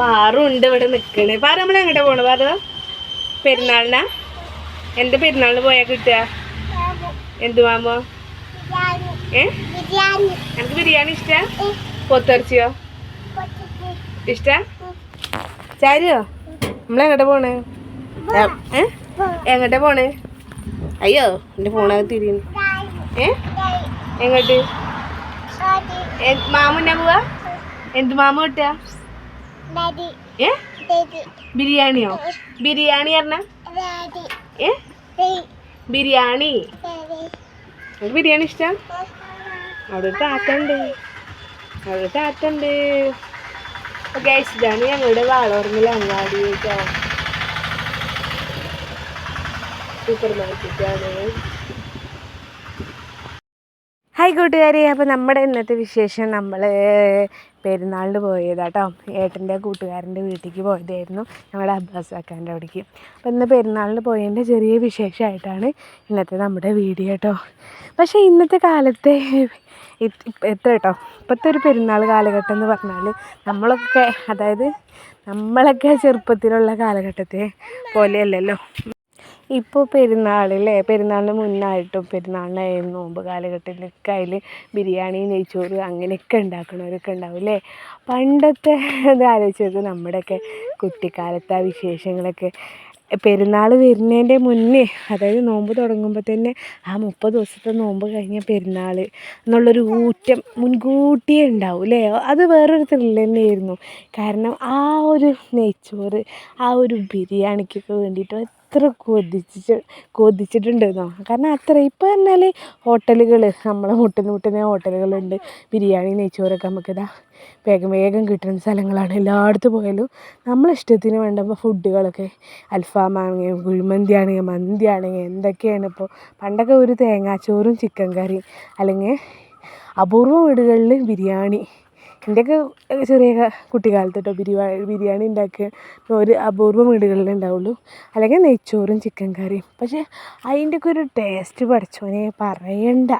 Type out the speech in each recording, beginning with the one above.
പാറും ഉണ്ട് ഇവിടെ നിൽക്കണേ പാറ നമ്മൾ എങ്ങോട്ടാ പോണു? പാറ പെരുന്നാളിനാ? എന്ത് പെരുന്നാളിന് പോയാ കിട്ടുക? എന്ത് എനിക്ക് ബിരിയാണി ഇഷ്ട? പൊത്തിറച്ചിയോ ഇഷ്ട? ചാരിയോ? നമ്മളെങ്ങോട്ടാ പോണേ? ഏ? എങ്ങോട്ടാ പോണേ? അയ്യോ എന്റെ ഫോണാകെ തിരിയുന്നു ഏ? എങ്ങോട്ട്? മാമുന്നാ പോവാ? എന്ത് മാമ കിട്ടുക? ഏ? ബിരിയാണിയോ? ബിരിയാണി പറഞ്ഞ? ഏ? ബിരിയാണി. ബിരിയാണി ഇഷ്ടം? അവിടെ താത്തണ്ട്. അവിടെ താത്തണ്ട്. ഓക്കെ ഇതാണ് ഞങ്ങളുടെ വാളോർമ്മിൽ അങ്ങാടി കേട്ടോ സൂപ്പർ മാർക്കറ്റാണ് ഹായ് കൂട്ടുകാരി. അപ്പോൾ നമ്മുടെ ഇന്നത്തെ വിശേഷം നമ്മൾ പെരുന്നാളിന് പോയതാട്ടോ ഏട്ടന്റെ കൂട്ടുകാരന്റെ വീട്ടിലേക്ക് പോയതായിരുന്നു. ഞങ്ങളുടെ അബ്ബാസ് അക്കാന്റെ അവിടേക്ക്. അപ്പോൾ ഇന്ന് പെരുന്നാളിന് പോയതിന്റെ ചെറിയ വിശേഷമായിട്ടാണ് ഇന്നത്തെ നമ്മുടെ വീഡിയോ കേട്ടോ പക്ഷേ ഇന്നത്തെ കാലത്തെ എത്ര കേട്ടോ ഇപ്പോഴത്തെ ഒരു പെരുന്നാൾ കാലഘട്ടം എന്ന് പറഞ്ഞാൽ നമ്മളൊക്കെ അതായത് നമ്മളൊക്കെ ചെറുപ്പത്തിലുള്ള കാലഘട്ടത്തെ പോലെയല്ലല്ലോ. ഇപ്പോൾ പെരുന്നാളല്ലേ? പെരുന്നാളിന് മുന്നായിട്ടും പെരുന്നാളിനായിരുന്നു നോമ്പ് കാലഘട്ടത്തിലൊക്കെ അതിൽ ബിരിയാണി നെയ്ച്ചോറ് അങ്ങനെയൊക്കെ ഉണ്ടാക്കുന്നവരൊക്കെ ഉണ്ടാവും അല്ലേ പണ്ടത്തെ ഇത് ആലോചിച്ചത് നമ്മുടെയൊക്കെ കുട്ടിക്കാലത്തെ ആ വിശേഷങ്ങളൊക്കെ. പെരുന്നാൾ വരുന്നതിന്റെ മുന്നേ അതായത് നോമ്പ് തുടങ്ങുമ്പോൾ തന്നെ ആ മുപ്പത് ദിവസത്തെ നോമ്പ് കഴിഞ്ഞ പെരുന്നാൾ എന്നുള്ളൊരു ഊറ്റം മുൻകൂട്ടിയേ ഉണ്ടാവും അല്ലേ? അത് വേറൊരു ത്രില്ല് തന്നെയായിരുന്നു. കാരണം ആ ഒരു നെയ്ച്ചോറ് ആ ഒരു ബിരിയാണിക്കൊക്കെ വേണ്ടിയിട്ട് എത്ര കൊതിച്ച് കൊതിച്ചിട്ടുണ്ടെന്നോ കാരണം അത്ര ഇപ്പോൾ പറഞ്ഞാൽ ഹോട്ടലുകൾ നമ്മളെ മുട്ടിന് മുട്ടിന് ഹോട്ടലുകളുണ്ട്. ബിരിയാണി നെയ്ച്ചോറൊക്കെ നമുക്ക് ഇതാ വേഗം വേഗം കിട്ടുന്ന സ്ഥലങ്ങളാണ് എല്ലായിടത്തും പോയാലും നമ്മളെ ഇഷ്ടത്തിന് വേണ്ട ഫുഡുകളൊക്കെ. അൽഫാമാണെങ്കിൽ കുഴിമന്തി ആണെങ്കിൽ മന്തി ആണെങ്കിൽ എന്തൊക്കെയാണ് ഇപ്പോൾ പണ്ടൊക്കെ ഒരു തേങ്ങാച്ചോറും ചിക്കൻ കറിയും അല്ലെങ്കിൽ അപൂർവ വീടുകളിൽ ബിരിയാണി. എന്റെയൊക്കെ ചെറിയ കുട്ടിക്കാലത്ത് കേട്ടോ ബിരിയാണി ബിരിയാണി ഉണ്ടാക്കുക ഒരു അപൂർവ വീടുകളിലേ ഉണ്ടാവുള്ളൂ അല്ലെങ്കിൽ നെയ്ച്ചോറും ചിക്കൻ കറിയും. പക്ഷേ അതിന്റെയൊക്കെ ഒരു ടേസ്റ്റ് പഠിച്ചോനെ പറയണ്ട.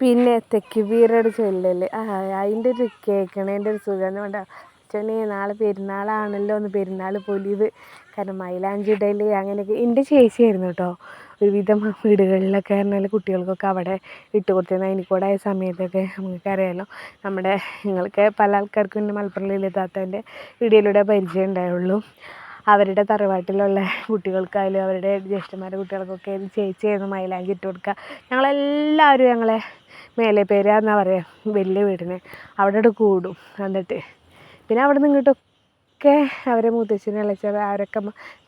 പിന്നെ തെക്ക് ബീറയുടെ ചൊല്ലല്. ആ അതിന്റെ ഒരു കേൾക്കണേന്റെ ഒരു സുഖം വേണ്ട അച്ഛനെ നാളെ പെരുന്നാളാണല്ലോ ഒന്ന് പെരുന്നാൾ പൊലിവ്. കാരണം മൈലാഞ്ചി ഇടൽ അങ്ങനെയൊക്കെ. എന്റെ ചേച്ചിയായിരുന്നു കേട്ടോ ഒരുവിധം വീടുകളിലൊക്കെ പറഞ്ഞാൽ കുട്ടികൾക്കൊക്കെ അവിടെ ഇട്ട് കൊടുത്തിരുന്ന അതിനിക്കൂടായ സമയത്തൊക്കെ നമുക്കറിയാലോ നമ്മുടെ നിങ്ങൾക്ക് പല ആൾക്കാർക്കും എന്റെ മലപ്പുറം ലളിതാത്തന്റെ വീഡിയോയിലൂടെ പരിചയം ഉണ്ടായുള്ളൂ. അവരുടെ തറവാട്ടിലുള്ള കുട്ടികൾക്കായാലും അവരുടെ ജ്യേഷ്ഠന്മാരുടെ കുട്ടികൾക്കൊക്കെ ചേച്ചി ചേച്ചിയായിരുന്നു മൈലാഞ്ചി ഇട്ട് കൊടുക്കുക ഞങ്ങളെല്ലാവരും ഞങ്ങളെ മേലെ പേരാന്നാ പറയുക വലിയ വീടിന്. അവിടെ കൂടും. എന്നിട്ട് പിന്നെ അവിടെ നിന്ന് ഇങ്ങോട്ടൊക്കെ അവരെ മുത്തച്ഛനും ഇളച്ചവർ അവരൊക്കെ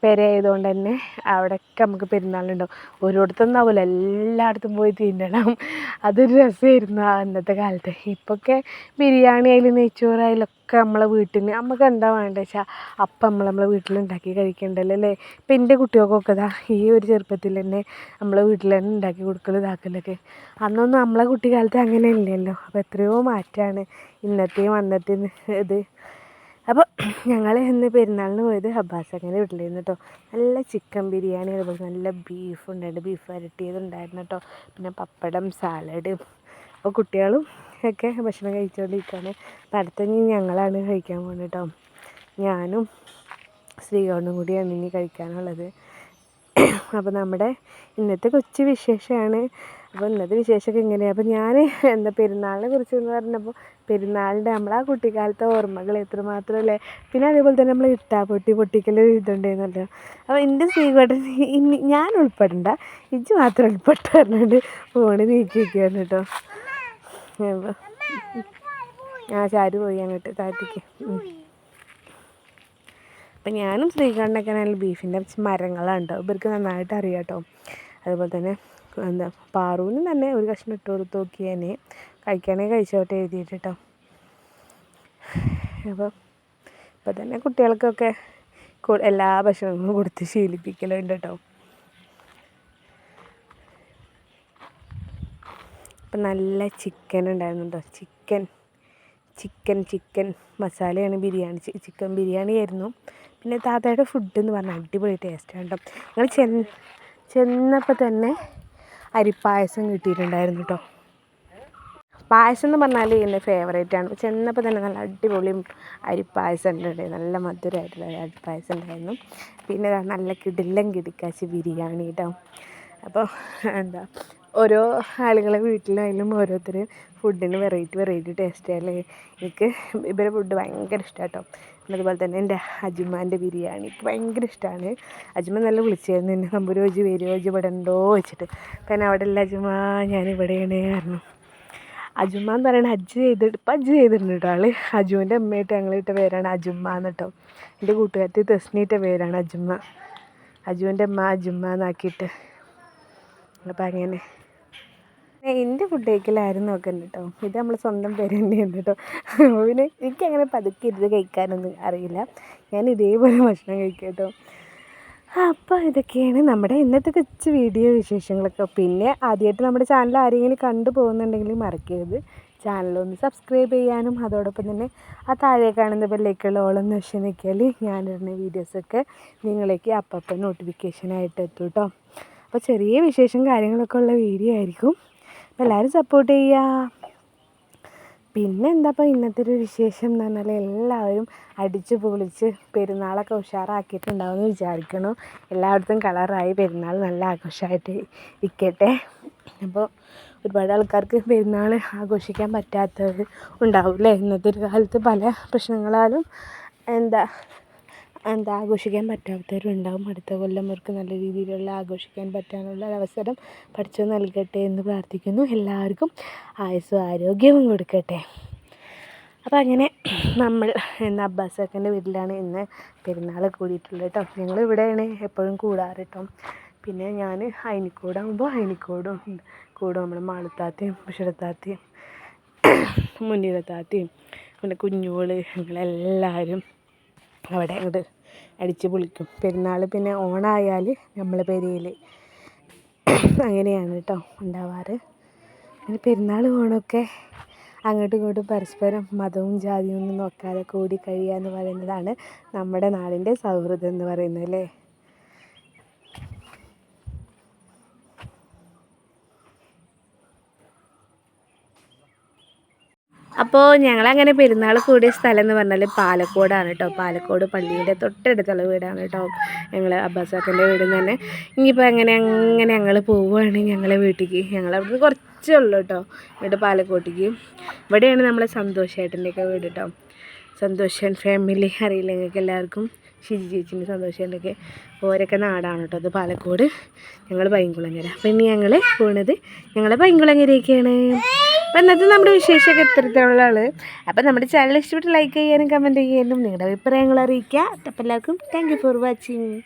പെര ആയതുകൊണ്ട് തന്നെ അവിടെയൊക്കെ നമുക്ക് പെരുന്നാളുണ്ടാവും. ഒരിടത്തും ആവില്ല എല്ലായിടത്തും പോയി തിന്നണം. അതൊരു രസമായിരുന്നു അന്നത്തെ കാലത്ത്. ഇപ്പോഴൊക്കെ ബിരിയാണി ആയാലും നെയ്ച്ചോറായാലും ഒക്കെ നമ്മളെ വീട്ടിൽ നിന്ന് നമുക്ക് എന്താ വേണ്ടത് വെച്ചാൽ അപ്പം നമ്മൾ നമ്മളെ വീട്ടിലുണ്ടാക്കി കഴിക്കണ്ടല്ലോ അല്ലേ? ഇപ്പം എന്റെ കുട്ടികൾക്കൊക്കെ ഇതാ ഈ ഒരു ചെറുപ്പത്തിൽ തന്നെ നമ്മളെ വീട്ടിൽ തന്നെ ഉണ്ടാക്കി കൊടുക്കലും ഇതാക്കലൊക്കെ. അന്നൊന്നും നമ്മളെ കുട്ടിക്കാലത്ത് അങ്ങനെ ഇല്ലല്ലോ അപ്പോൾ എത്രയോ മാറ്റമാണ് ഇന്നത്തെയും അന്നത്തെയും ഇത്. അപ്പോൾ ഞങ്ങൾ ഇന്ന് പെരുന്നാളിന് പോയത് അങ്ങനെ വീട്ടിലായിരുന്നു കേട്ടോ നല്ല ചിക്കൻ ബിരിയാണി അതുപോലെ നല്ല ബീഫ് ഉണ്ടായിരുന്നു. ബീഫ് വരട്ടിയതുണ്ടായിരുന്നു കേട്ടോ പിന്നെ പപ്പടം സാലഡ് അപ്പോൾ കുട്ടികളും ഒക്കെ ഭക്ഷണം കഴിച്ചുകൊണ്ടിരിക്കുകയാണ് അപ്പോൾ ഞങ്ങളാണ് കഴിക്കാൻ പോകുന്നത് കേട്ടോ ഞാനും സ്ത്രീകളും കൂടിയാണ് ഇനി കഴിക്കാനുള്ളത്. അപ്പോൾ നമ്മുടെ ഇന്നത്തെ കൊച്ചു വിശേഷമാണ് അപ്പോൾ ഇന്നത്തെ വിശേഷമൊക്കെ ഇങ്ങനെയാണ് അപ്പോൾ ഞാൻ എന്താ പെരുന്നാളിനെ കുറിച്ച് എന്ന് പറഞ്ഞപ്പോൾ പെരുന്നാളിന്റെ നമ്മളെ കുട്ടിക്കാലത്തെ ഓർമ്മകൾ എത്രമാത്രം അല്ലേ പിന്നെ അതേപോലെ തന്നെ നമ്മൾ ഇട്ടാ പൊട്ടി പൊട്ടിക്കൽ ഇതുണ്ടായിരുന്നല്ലോ. അപ്പോൾ എന്റെ ശ്രീകോട്ടൻ ഇനി ഞാൻ ഉൾപ്പെടണ്ട. ഇജ്ജ് മാത്രം ഉൾപ്പെട്ട പറഞ്ഞിട്ട് ഫോണ് നീക്കി വയ്ക്കുകയാണ് കേട്ടോ. ആ ചാരു പോയി അങ്ങോട്ട് താറ്റിക്ക്. അപ്പം ഞാനും ശ്രീകണ്ഠനൊക്കെ നല്ല ബീഫിന്റെ മരങ്ങളാണ് കേട്ടോ. ഇവർക്ക് നന്നായിട്ട് അറിയാം കേട്ടോ. അതുപോലെ തന്നെ എന്താ പാറുവിനും തന്നെ ഒരു കഷ്ണം ഇട്ട് കൊടുത്ത് നോക്കിയേനെ. കഴിക്കുകയാണെങ്കിൽ കഴിച്ചോട്ടെ എഴുതിയിട്ട് കേട്ടോ. അപ്പം ഇപ്പം തന്നെ കുട്ടികൾക്കൊക്കെ എല്ലാ ഭക്ഷണങ്ങളും കൊടുത്ത് ശീലിപ്പിക്കലുണ്ട് കേട്ടോ. അപ്പം നല്ല ചിക്കൻ ഉണ്ടായിരുന്നു കേട്ടോ. ചിക്കൻ ചിക്കൻ ചിക്കൻ മസാലയാണ് ബിരിയാണി ചിക്കൻ ബിരിയാണി ആയിരുന്നു. പിന്നെ താത്തയുടെ ഫുഡ് എന്ന് പറഞ്ഞാൽ അടിപൊളി ടേസ്റ്റാണ് കേട്ടോ. ഞങ്ങൾ ചെന്ന് ചെന്നപ്പോൾ തന്നെ അരിപ്പായസം കിട്ടിയിട്ടുണ്ടായിരുന്നു കേട്ടോ. പായസം എന്ന് പറഞ്ഞാൽ എന്റെ ഫേവറേറ്റ് ആണ്. ചെന്നപ്പോൾ തന്നെ നല്ല അടിപൊളി അരിപ്പായസം ഉണ്ടായി നല്ല മധുരമായിട്ടുള്ള അരിപ്പായസം ഉണ്ടായിരുന്നു. പിന്നെ നല്ല കിടിലം കിടിക്കാച്ചി ബിരിയാണി കേട്ടോ അപ്പോൾ എന്താ ഓരോ ആളുകളെ വീട്ടിലായാലും ഓരോരുത്തർ ഫുഡിന് വെറൈറ്റി വെറൈറ്റി ടേസ്റ്റ് ആയാലേ എനിക്ക് ഇവരെ ഫുഡ് ഭയങ്കര ഇഷ്ടമാണ് കേട്ടോ അതുപോലെ തന്നെ എന്റെ അജുമാന്റെ ബിരിയാണി എനിക്ക് ഭയങ്കര ഇഷ്ടമാണ് അജുമ നല്ല വിളിച്ചായിരുന്നു. എന്നെ നമ്പൂരോജി വരുമോജി ഇവിടെ ഉണ്ടോ വെച്ചിട്ട് കാരണം അവിടെ ഉള്ള അജുമ ഇവിടെയാണ് പറഞ്ഞു. അജുമ്മ എന്ന് പറയുന്നത് ഹജ്ജ് ചെയ്തിട്ട് ഇപ്പം ഹജ്ജ് ചെയ്തിട്ടുണ്ട് കേട്ടോ ആൾ അജുവിന്റെ അമ്മയായിട്ട് ഞങ്ങളിട്ട പേരാണ് അജുമ്മ എന്ന് കേട്ടോ. എന്റെ കൂട്ടുകാരത്തി തസ്നീട്ട പേരാണ് അജുമ്മ. അജുവിന്റെ അമ്മ അജുമ്മ എന്നാക്കിയിട്ട്. അപ്പം അങ്ങനെ. എന്റെ ഫുഡ് കഴിക്കലായിരുന്നു നോക്കുന്നത് കേട്ടോ. ഇത് നമ്മൾ സ്വന്തം പേര് തന്നെയാണ് കേട്ടോ പിന്നെ എനിക്കങ്ങനെ പതുക്കെ ഇരുന്ന് കഴിക്കാനൊന്നും അറിയില്ല. ഞാൻ ഇതേപോലെ ഭക്ഷണം കഴിക്കാം കേട്ടോ. അപ്പോൾ ഇതൊക്കെയാണ് നമ്മുടെ ഇന്നത്തെ കൊച്ചു വീഡിയോ വിശേഷങ്ങളൊക്കെ. പിന്നെ ആദ്യമായിട്ട് നമ്മുടെ ചാനൽ ആരെങ്കിലും കണ്ടു പോകുന്നുണ്ടെങ്കിൽ മറക്കരുത്. ചാനലൊന്ന് സബ്സ്ക്രൈബ് ചെയ്യാനും അതോടൊപ്പം തന്നെ ആ താഴെ കാണുന്ന ബെല്ലേക്കുള്ള ഓളം നിശ്ചയം നിൽക്കിയാൽ ഞാനിടുന്ന വീഡിയോസൊക്കെ നിങ്ങളേക്ക് അപ്പം നോട്ടിഫിക്കേഷനായിട്ട് എത്തും കേട്ടോ അപ്പോൾ ചെറിയ വിശേഷം കാര്യങ്ങളൊക്കെ ഉള്ള വീഡിയോ ആയിരിക്കും. എല്ലാവരും സപ്പോർട്ട് ചെയ്യുക പിന്നെ എന്താ ഇപ്പോൾ ഇന്നത്തെ ഒരു വിശേഷം എന്ന് പറഞ്ഞാൽ എല്ലാവരും അടിച്ച് പൊളിച്ച് പെരുന്നാളൊക്കെ ഉഷാറാക്കിയിട്ടുണ്ടാവും എന്ന് വിചാരിക്കണം. എല്ലായിടത്തും കളറായി പെരുന്നാൾ നല്ല ആഘോഷമായിട്ട് ഇരിക്കട്ടെ. അപ്പോൾ ഒരുപാട് ആൾക്കാർക്ക് പെരുന്നാൾ ആഘോഷിക്കാൻ പറ്റാത്തവർ ഉണ്ടാവില്ലേ? ഇന്നത്തെ ഒരു കാലത്ത് പല പ്രശ്നങ്ങളാലും എന്താ എന്താ ആഘോഷിക്കാൻ പറ്റാത്തവരും ഉണ്ടാവും അടുത്ത കൊല്ലം അവർക്ക് നല്ല രീതിയിലുള്ള ആഘോഷിക്കാൻ പറ്റാനുള്ള ഒരവസരം പഠിച്ചു നൽകട്ടെ എന്ന് പ്രാർത്ഥിക്കുന്നു. എല്ലാവർക്കും ആയുസ്സും ആരോഗ്യവും കൊടുക്കട്ടെ. അപ്പോൾ അങ്ങനെ നമ്മൾ ഇന്ന് അബ്ബാസാക്കന്റെ വീട്ടിലാണ് ഇന്ന് പെരുന്നാൾ കൂടിയിട്ടുള്ളത് കേട്ടോ. ഞങ്ങൾ ഇവിടെയാണ് എപ്പോഴും കൂടാറ് കേട്ടോ. പിന്നെ ഞാൻ അയനിക്കോടാകുമ്പോൾ അയനിക്കോടും കൂടും നമ്മൾ മാളത്താത്തയും ബുഷറത്താത്തയും മുന്നീറത്താത്തയും പിന്നെ കുഞ്ഞുകൾ ഞങ്ങളെല്ലാവരും അവിടെ അങ്ങോട്ട് അടിച്ച് പൊളിക്കും. പെരുന്നാൾ പിന്നെ ഓണായാൽ നമ്മളെ പെരയിൽ അങ്ങനെയാണ് കേട്ടോ ഉണ്ടാവാറ്. പിന്നെ പെരുന്നാൾ ഓണമൊക്കെ അങ്ങോട്ടും ഇങ്ങോട്ടും പരസ്പരം മതവും ജാതിയും ഒന്നും നോക്കാതെ കൂടി കഴിയുക എന്ന് പറയുന്നതാണ് നമ്മുടെ നാടിന്റെ സൗഹൃദം എന്ന് പറയുന്നത് അല്ലേ? അപ്പോൾ ഞങ്ങളങ്ങനെ പെരുന്നാൾ കൂടിയ സ്ഥലം എന്ന് പറഞ്ഞാൽ പാലക്കോടാണ് കേട്ടോ പാലക്കോട് പള്ളീന്റെ തൊട്ടടുത്തുള്ള വീടാണ് കേട്ടോ ഞങ്ങൾ അബ്ബാസാക്കന്റെ വീട് തന്നെ. ഇനിയിപ്പോൾ അങ്ങനെ അങ്ങനെ ഞങ്ങൾ പോവുകയാണ് ഞങ്ങളെ വീട്ടിലേക്ക് ഞങ്ങളവിടുന്ന് കുറച്ചേ ഉള്ളൂ കേട്ടോ ഇവിടെ പാലക്കോട്ടേക്ക്. ഇവിടെയാണ് നമ്മളെ സന്തോഷേട്ടന്റെയൊക്കെ വീട് കേട്ടോ സന്തോഷൻ ഫാമിലി അറിയില്ല ഞങ്ങൾക്ക് എല്ലാവർക്കും. ഷിജി ചേച്ചിന്റെ സന്തോഷേട്ടന്റെയൊക്കെ ഓരൊക്കെ നാടാണ് കേട്ടോ അത് പാലക്കോട്. ഞങ്ങൾ പൈങ്കുളങ്ങര. അപ്പം ഇനി ഞങ്ങൾ പോണത് ഞങ്ങൾ പൈങ്കുളങ്ങരയൊക്കെയാണ് അപ്പം ഇന്നത്തെ നമ്മുടെ വിശേഷമൊക്കെ ഇത്തരത്തിലുള്ള ആൾ അപ്പം നമ്മുടെ ചാനൽ ഇഷ്ടപ്പെട്ട് ലൈക്ക് ചെയ്യാനും കമന്റ് ചെയ്യാനും നിങ്ങളുടെ അഭിപ്രായങ്ങൾ അറിയിക്കുക. അപ്പം എല്ലാവർക്കും താങ്ക് ഫോർ വാച്ചിങ്